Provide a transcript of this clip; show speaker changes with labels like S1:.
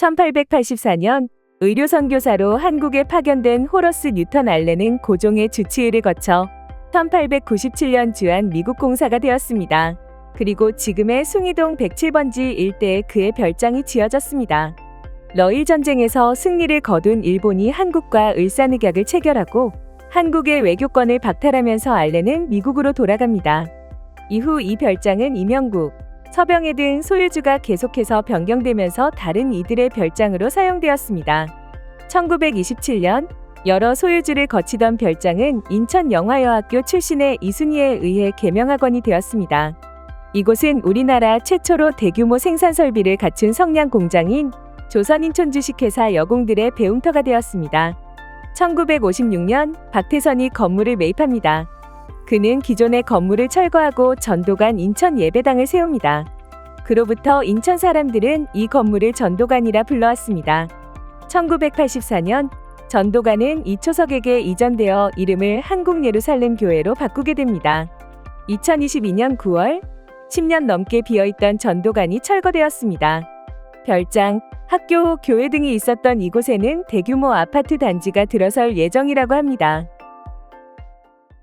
S1: 1884년 의료 선교사로 한국에 파견된 호러스 뉴턴 알렌은 고종의 주치의를 거쳐 1897년 주한 미국 공사가 되었습니다. 그리고 지금의 숭이동 107번지 일대에 그의 별장이 지어졌습니다. 러일 전쟁에서 승리를 거둔 일본이 한국과 을사늑약을 체결하고 한국의 외교권을 박탈하면서 알렌은 미국으로 돌아갑니다. 이후 이 별장은 이명국, 서병에 등 소유주가 계속해서 변경되면서 다른 이들의 별장으로 사용되었습니다. 1927년 여러 소유주를 거치던 별장은 인천영화여학교 출신의 이순희에 의해 개명학원이 되었습니다. 이곳은 우리나라 최초로 대규모 생산 설비를 갖춘 성냥 공장인 조선인촌 주식회사 여공들의 배움터가 되었습니다. 1956년 박태선이 건물을 매입합니다. 그는 기존의 건물을 철거하고 전도관 인천 예배당을 세웁니다. 그로부터 인천 사람들은 이 건물을 전도관이라 불러왔습니다. 1984년 전도관은 이초석에게 이전되어 이름을 한국 예루살렘 교회로 바꾸게 됩니다. 2022년 9월 10년 넘게 비어있던 전도관이 철거되었습니다. 별장, 학교, 교회 등이 있었던 이곳에는 대규모 아파트 단지가 들어설 예정이라고 합니다.